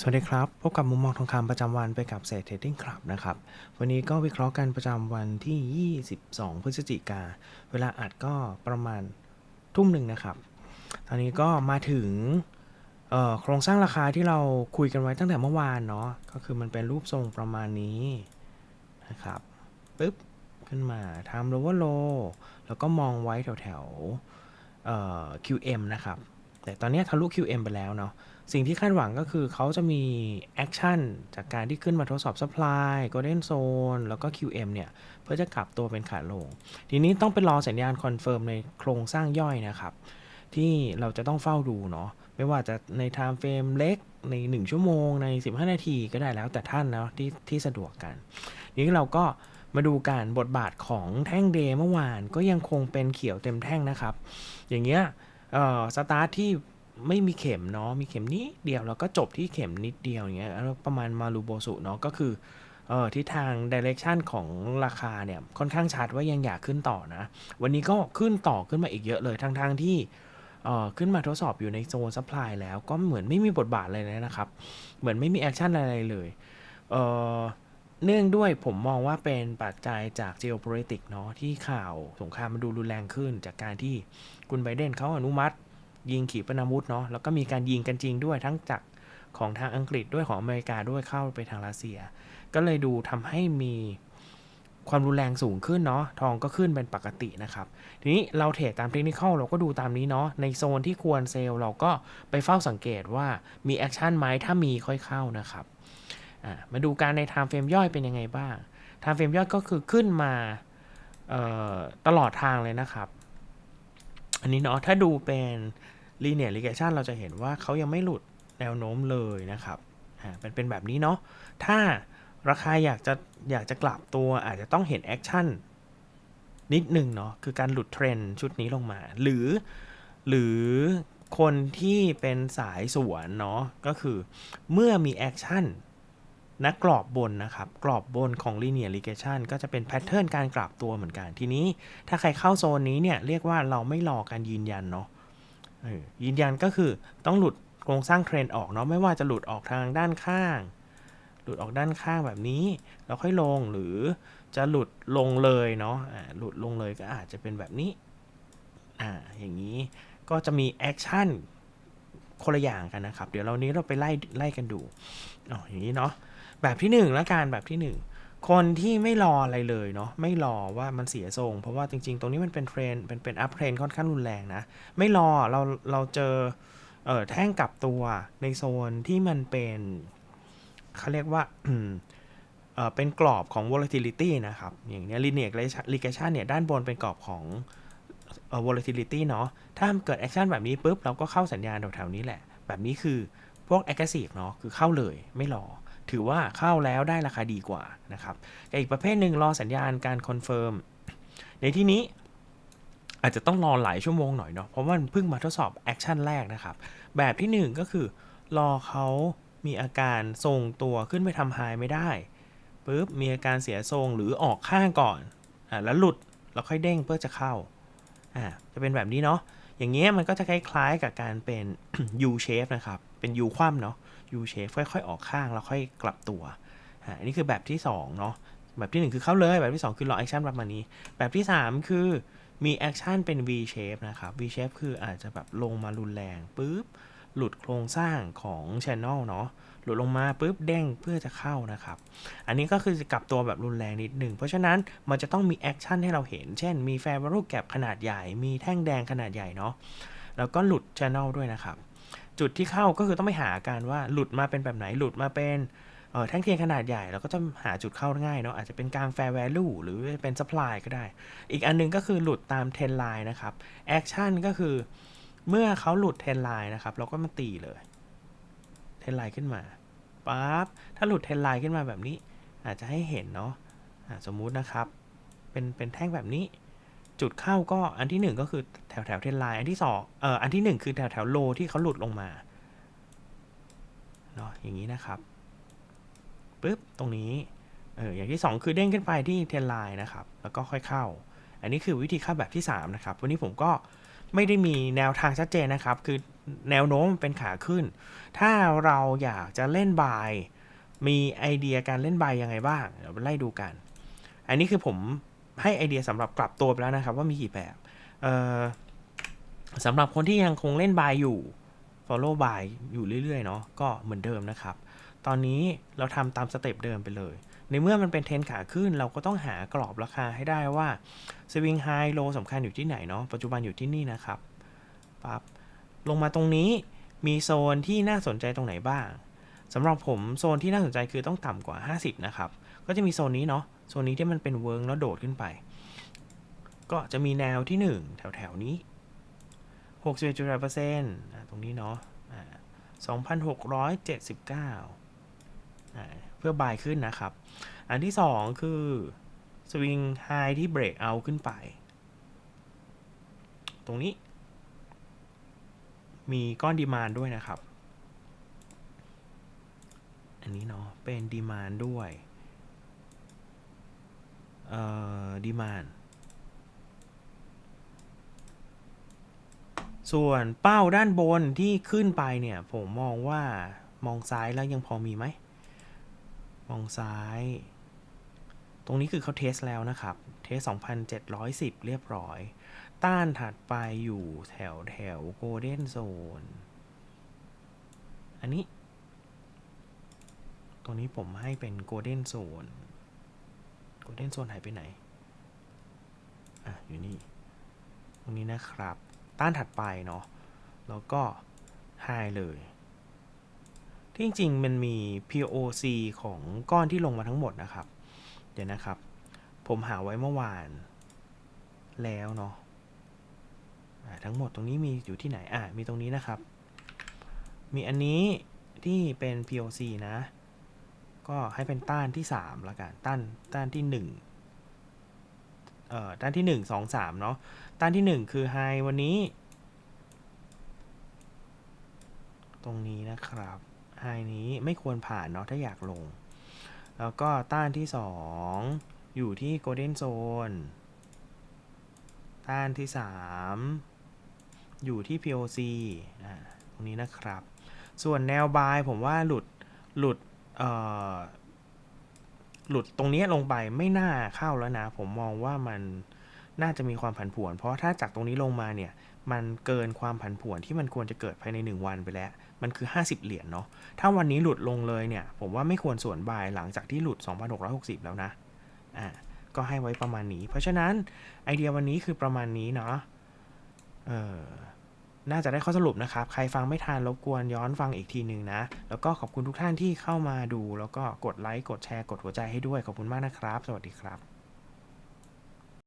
สวัสดีครับ พบกับมุมมองทองคำประจำวันไปกับเศรษฐเทรดดิ้งคลับนะครับ วันนี้ก็วิเคราะห์กันประจำวันที่ 22 พฤศจิกา เวลาอัดก็ประมาณทุ่มหนึ่งนะครับ ตอนนี้ก็มาถึงโครงสร้างราคาที่เราคุยกันไว้ตั้งแต่เมื่อวานเนาะ ก็คือมันเป็นรูปทรงประมาณนี้นะครับ ปึ๊บ ขึ้นมาทำ lower low แล้วก็มองไว้แถวแถว QM นะครับ แต่ตอนนี้ทะลุ QM ไปแล้วเนาะ สิ่งที่คาดหวังก็คือเขาจะมีแอคชั่นจากการที่ขึ้นมาทดสอบ supply golden zone แล้วก็ QM เนี่ย เพื่อจะกลับตัวเป็นขาลง ทีนี้ต้องไปรอสัญญาณคอนเฟิร์มในโครงสร้างย่อยนะครับ ที่เราจะต้องเฝ้าดูเนาะไม่ว่าจะใน time frame เล็กใน 1 ชั่วโมงใน 15 นาทีก็ได้แล้วแต่ท่านนะที่ที่สะดวกกัน นี้เราก็มาดูการบทบาทของแท่งเดย์เมื่อวานก็ยังคงเป็นเขียวเต็มแท่งนะครับ อย่างเงี้ยเอ่อสตาร์ทที่ ไม่มีเข็มเนาะมีเข็มนิดเดียวแล้วก็จบที่เข็มนิดเดียวอย่างเงี้ยแล้วประมาณมารูโบสุเนาะก็คือเอ่อทิศทางดิเรกชันของราคาเนี่ยค่อนข้างชัดว่ายังอยากขึ้นต่อนะ วันนี้ก็ขึ้นต่อขึ้นมาอีกเยอะเลยทั้งทางๆที่เอ่อขึ้นมาทดสอบอยู่ในโซนซัพพลายแล้วก็เหมือนไม่มีบทบาทอะไรเลยนะครับ เหมือนไม่มีแอคชั่นอะไรเลยเอ่อเนื่องด้วยผมมองว่าเป็นปัจจัยจาก geopolitics เนาะที่ข่าวสงครามมันดูรุนแรงขึ้น จากการที่คุณไบเดนเขาอนุมัติ ยิงขีปนาวุธเนาะแล้วก็มีการยิงกันจริงด้วยทั้งจากของทางอังกฤษด้วยของอเมริกาด้วยเข้าไปทางรัสเซีย ก็เลยดูทำให้มีความรุนแรงสูงขึ้นเนาะทองก็ขึ้นเป็นปกตินะครับ ทีนี้เราเทรดตามเทคนิคเราก็ดูตามนี้เนาะในโซนที่ควรเซลเราก็ไปเฝ้าสังเกตว่ามีแอคชั่นไหมถ้ามีค่อยเข้านะครับมาดูการใน time frame ย่อยเป็นยังไงบ้าง time frame ย่อยก็คือขึ้นมาตลอดทางเลยนะครับ อันนี้เนาะถ้าดูเป็น linear regression เราจะเห็นว่าเขายังไม่หลุดแนวโน้มเลยนะครับอ่าเป็นเป็นแบบนี้เนาะถ้าราคาอยากจะอยากจะกลับตัวอาจจะต้องเห็นแอคชั่นนิดหนึ่งเนาะคือการหลุดเทรนด์ชุดนี้ลงมา หรือหรือคนที่เป็นสายสวนเนาะก็คือเมื่อมีแอคชั่นนะกรอบบนนะครับ กรอบบนของ linear regression ก็จะเป็นแพทเทิร์นการกลับตัวเหมือนกัน ทีนี้ถ้าใครเข้าโซนนี้เนี่ย เรียกว่าเราไม่รอการยืนยันเนาะ ยืนยันก็คือต้องหลุดโครงสร้างเทรนด์ออกเนาะไม่ว่าจะหลุดออกทางด้านข้าง หลุดออกด้านข้างแบบนี้ แล้วค่อยลงหรือจะหลุดลงเลยเนาะอ่าหลุดลงเลยก็อาจจะเป็นแบบนี้อ่าอย่างนี้ก็จะมีแอคชั่นคนละอย่างกันนะครับ เดี๋ยวเรานี้เราไปไล่ไล่กันดูอ๋ออย่างนี้เนาะแบบที่หนึ่งแล้วกันแบบที่หนึ่ง คนที่ไม่รออะไรเลยเนาะไม่รอว่ามันเสียทรง เพราะว่าจริง ๆ ตรงนี้มันเป็นเทรนเป็นเป็นอัพเทรนค่อนข้างรุนแรงนะ ไม่รอเราเราเจอเออแท่งกลับตัวในโซนที่มันเป็นเขาเรียกว่าเออเป็นกรอบของ volatility นะครับ อย่างเนี้ย linear regression เนี่ย ด้านบนเป็นกรอบของเออ volatility เนาะถ้าเกิด action แบบนี้ปุ๊บ เราก็เข้าสัญญาณแถวๆนี้แหละ แบบนี้คือพวก aggressive เนาะคือเข้าเลยไม่รอ ถือว่าเข้าแล้วได้ราคาดีกว่านะครับแต่อีกประเภทหนึ่งรอสัญญาณการคอนเฟิร์มในที่นี้อาจจะต้องรอหลายชั่วโมงหน่อยเนาะเพราะว่ามันเพิ่งมาทดสอบแอคชั่นแรกนะครับ แบบที่หนึ่งก็คือ รอเขามีอาการทรงตัวขึ้นไปทำไฮไม่ได้ปุ๊บมีอาการเสียทรงหรือออกข้างก่อนอ่าแล้วหลุดแล้วค่อยเด้งเพื่อจะเข้าอ่าจะเป็นแบบนี้เนาะ อย่างเงี้ยมันก็จะคล้ายๆกับการเป็น U shape นะครับ เป็น U คว่ำเนาะ U shape ค่อยๆ ออกข้างแล้วค่อยกลับตัวอันนี้คือแบบที่2เนาะ แบบที่ 1 คือเข้าเลย แบบที่ 2 คือรอแอคชั่นประมาณนี้ แบบที่ 3 คือมีแอคชั่นเป็น V shape นะครับ V shape คืออาจจะแบบลงมารุนแรงปุ๊บ หลุดโครงสร้างของ channel เนาะหลุดลงมาปุ๊บเด้งเพื่อจะเข้านะครับ อันนี้ก็คือจะกลับตัวแบบรุนแรงนิดหนึ่ง เพราะฉะนั้นมันจะต้องมีแอคชั่นให้เราเห็น เช่น มีแฟร์วารุแก p ขนาดใหญ่ มีแท่งแดงขนาดใหญ่เนาะ แล้วก็หลุด Channel ด้วยนะครับ จุดที่เข้าก็คือต้องไปหาการว่าหลุดมาเป็นแบบไหน หลุดมาเป็นแท่งเทียนขนาดใหญ่เราก็จะหาจุดเข้าง่ายเนาะ อาจจะเป็นกลาง Fair Value หรือเป็น Supply ก็ได้ อีกอันหนึงก็คือหลุดตาม Trend Line นะครับ แอคชั่นก็คือ เมื่อเขาหลุด Trend Line นะครับ เราก็มาตีเลย Trend Line ขึ้นมาปั๊บถ้าหลุดเทนไลน์ขึ้นมาแบบนี้ อาจจะให้เห็นเนาะอ่าสมมุตินะครับ เป็นเป็นแท่งแบบนี้ จุดเข้าก็อันที่ 1 ก็คือแถวแถวเทนไลน์อันที่2เอ่ออันที่ 1 คือแถวแถวโลที่เขาหลุดลงมาเนาะอย่างนี้นะครับปุ๊บตรงนี้เอออย่างที่ 2 คือเด้งขึ้นไปที่เทนไลน์นะครับ แล้วก็ค่อยเข้า อันนี้คือวิธีเข้าแบบที่ 3 นะครับ วันนี้ผมก็ ไม่ได้มีแนวทางชัดเจนนะครับ คือแนวโน้มมันเป็นขาขึ้น ถ้าเราอยากจะเล่นบาย มีไอเดียการเล่นบายยังไงบ้างเดี๋ยวไปไล่ดูกัน อันนี้คือผมให้ไอเดียสำหรับกลับตัวไปแล้วนะครับ ว่ามีกี่แบบเอ่อสำหรับคนที่ยังคงเล่นบายอยู่ follow buy อยู่เรื่อยๆเนาะก็เหมือนเดิมนะครับ ตอนนี้เราทำตามสเต็ปเดิมไปเลย ในเมื่อมันเป็นเทรนขาขึ้น เราก็ต้องหากรอบราคาให้ได้ว่าสวิงไฮโลสำคัญอยู่ที่ไหนเนาะปัจจุบันอยู่ที่นี่นะครับปั๊บลงมาตรงนี้มีโซนที่น่าสนใจตรงไหนบ้างสำหรับผมโซนที่น่าสนใจคือต้องต่ำกว่า 50 นะครับ ก็จะมีโซนนี้เนาะโซนนี้ที่มันเป็นเวิร์งแล้วโดดขึ้นไป ก็จะมีแนวที่ 1 แถวแถวๆนี้ 61.8%ตรงนี้เนาะ2,679 พื่อบายขึ้นนะครับ อันที่ 2 คือสวิงไฮที่เบรกเอาขึ้นไป ตรงนี้ มีก้อนดีมานด้วยนะครับ อันนี้เนาะเป็นดีมานด้วยเอ่อดีมานส่วนเป้าด้านบนที่ขึ้นไปเนี่ย ผมมองว่ามองซ้ายแล้วยังพอมีไหม มองซ้าย ตรงนี้คือเขาเทสแล้วนะครับ เทส 2,710 เรียบร้อย ต้านถัดไปอยู่แถวแถวโกลเด้นโซน อันนี้ ตรงนี้ผมให้เป็นโกลเด้นโซน โกลเด้นโซนหายไปไหน อะ อยู่นี่ ตรงนี้นะครับ ต้านถัดไปเนาะ แล้วก็ไฮเลย ที่จริงๆ มันมี POC ของก้อนที่ลงมาทั้งหมดนะครับ เดี๋ยวนะครับ ผมหาไว้เมื่อวาน แล้วเนาะทั้งหมดตรงนี้มีอยู่ที่ไหน อะ มีตรงนี้นะครับ มีอันนี้ที่เป็น POC นะ ก็ให้เป็นต้านที่3ละกัน ต้าน ต้านที่ 1 เอ่อ ต้านที่ 1 2 3 เนาะ ต้านที่ 1 คือไฮวันนี้ ตรงนี้นะครับ ไฮนี้ไม่ควรผ่านเนาะถ้าอยากลง แล้วก็ต้านที่ 2 อยู่ที่ Golden Zone ต้านที่ 3 อยู่ที่ POC อ่าตรงนี้นะครับ ส่วนแนวบายผมว่าหลุดหลุดเอ่อหลุดตรงนี้ลงไปไม่น่าเข้าแล้วนะ ผมมองว่ามันน่าจะมีความผันผวน เพราะถ้าจากตรงนี้ลงมาเนี่ย มันเกินความผันผวนที่มันควรจะเกิดภายใน 1 วันไปแล้ว มันคือ 50 เหรียญเนาะ ถ้าวันนี้หลุดลงเลยเนี่ย ผมว่าไม่ควรส่วนบายหลังจากที่หลุด 2,660 แล้วนะ อ่า ก็ให้ไว้ประมาณนี้ เพราะฉะนั้นไอเดียวันนี้คือประมาณนี้เนาะ เออน่าจะได้ข้อสรุปนะครับ ใครฟังไม่ทันรบกวนย้อนฟังอีกทีหนึ่งนะ แล้วก็ขอบคุณทุกท่านที่เข้ามาดู แล้วก็กดไลค์ กดแชร์ กดหัวใจให้ด้วย ขอบคุณมากนะครับ สวัสดีครับ